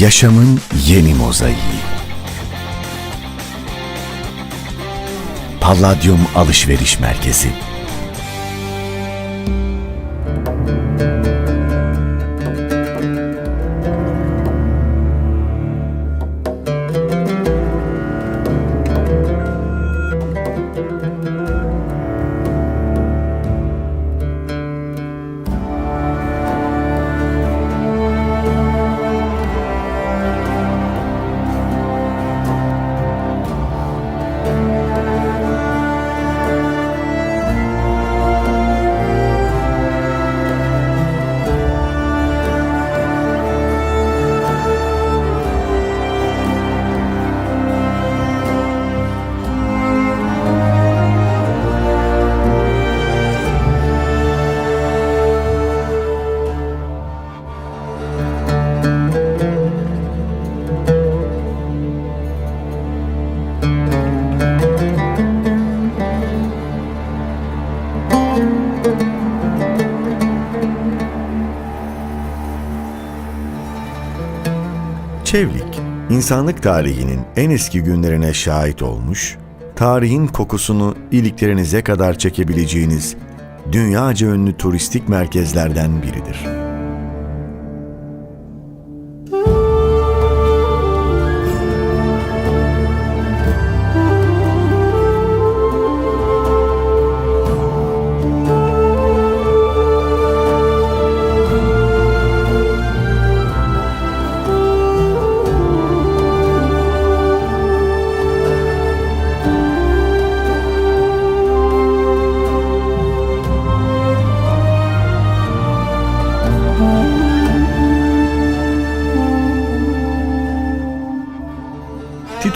Yaşamın yeni mozaiği. Palladium Alışveriş Merkezi. Çevlik, insanlık tarihinin en eski günlerine şahit olmuş, tarihin kokusunu iliklerinize kadar çekebileceğiniz dünyaca ünlü turistik merkezlerden biridir.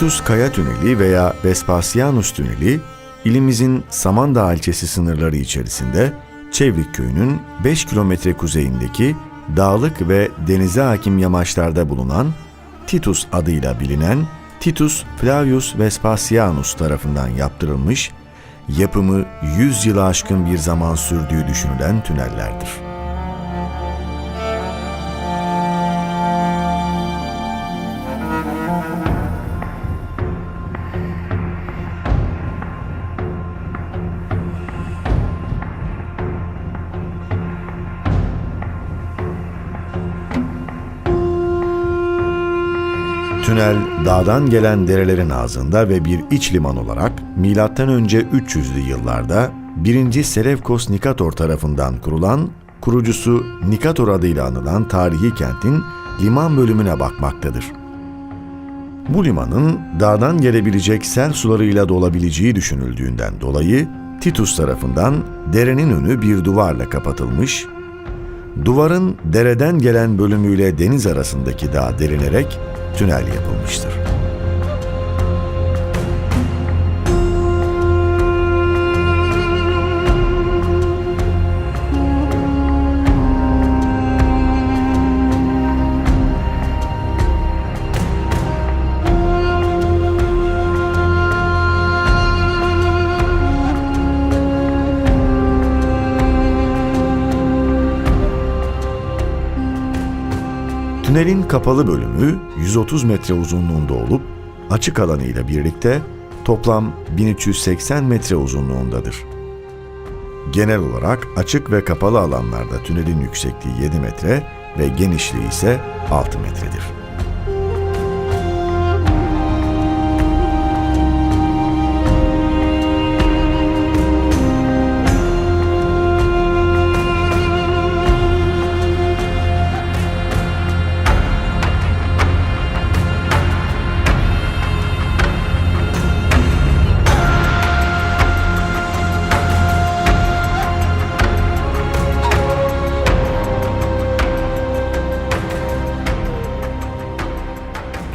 Titus Kaya Tüneli veya Vespasianus Tüneli, ilimizin Samandağ ilçesi sınırları içerisinde Çevrik köyünün 5 kilometre kuzeyindeki dağlık ve denize hakim yamaçlarda bulunan Titus adıyla bilinen Titus Flavius Vespasianus tarafından yaptırılmış, yapımı 100 yılı aşkın bir zaman sürdüğü düşünülen tünellerdir. Tünel dağdan gelen derelerin ağzında ve bir iç liman olarak M.Ö. 300'lü yıllarda 1. Selevkos Nikator tarafından kurulan, kurucusu Nikator adıyla anılan tarihi kentin liman bölümüne bakmaktadır. Bu limanın dağdan gelebilecek sel sularıyla dolabileceği düşünüldüğünden dolayı Titus tarafından derenin önü bir duvarla kapatılmış, duvarın dereden gelen bölümüyle deniz arasındaki dağ derinerek tünel yapılmıştır. Tünelin kapalı bölümü 130 metre uzunluğunda olup açık alanıyla birlikte toplam 1380 metre uzunluğundadır. Genel olarak açık ve kapalı alanlarda tünelin yüksekliği 7 metre ve genişliği ise 6 metredir.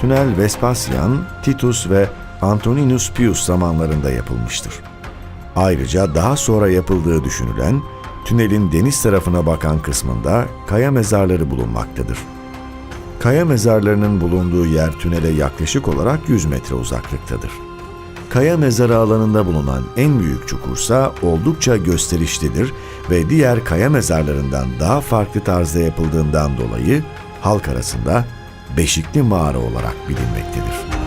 Tünel Vespasian, Titus ve Antoninus Pius zamanlarında yapılmıştır. Ayrıca daha sonra yapıldığı düşünülen tünelin deniz tarafına bakan kısmında kaya mezarları bulunmaktadır. Kaya mezarlarının bulunduğu yer tünele yaklaşık olarak 100 metre uzaklıktadır. Kaya mezarı alanında bulunan en büyük çukursa oldukça gösterişlidir ve diğer kaya mezarlarından daha farklı tarzda yapıldığından dolayı halk arasında Beşikli Mağara olarak bilinmektedir.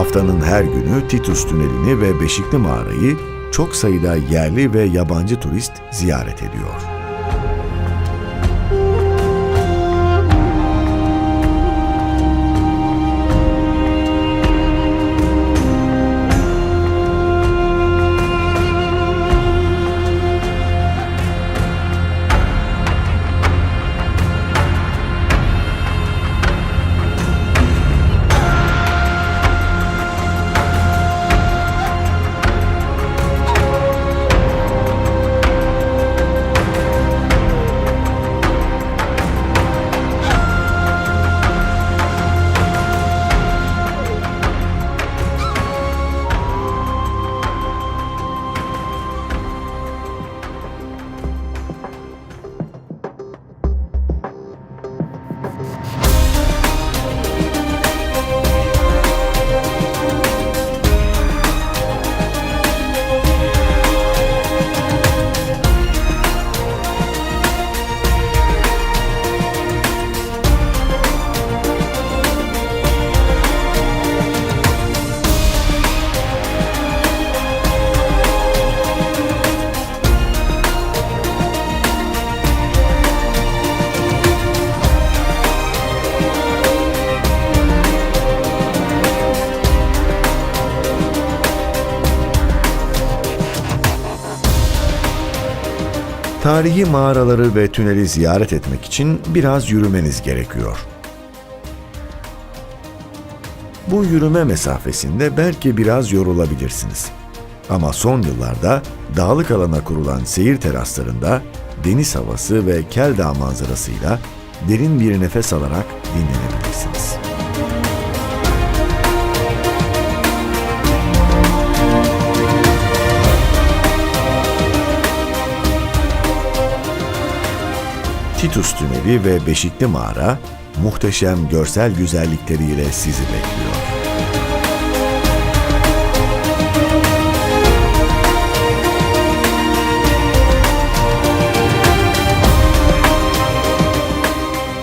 Haftanın her günü Titus Tüneli'ni ve Beşikli Mağara'yı çok sayıda yerli ve yabancı turist ziyaret ediyor. Tarihi mağaraları ve tüneli ziyaret etmek için biraz yürümeniz gerekiyor. Bu yürüme mesafesinde belki biraz yorulabilirsiniz. Ama son yıllarda dağlık alana kurulan seyir teraslarında deniz havası ve Keldağ manzarasıyla derin bir nefes alarak dinlenebilirsiniz. Titus Tüneli ve Beşikli Mağara muhteşem görsel güzellikleriyle sizi bekliyor.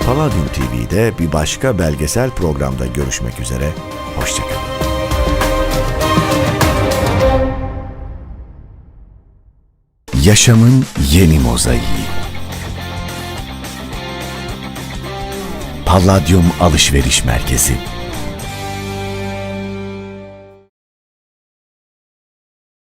Palladium TV'de bir başka belgesel programda görüşmek üzere. Hoşçakalın. Yaşamın yeni mozaiği. Palladium Alışveriş Merkezi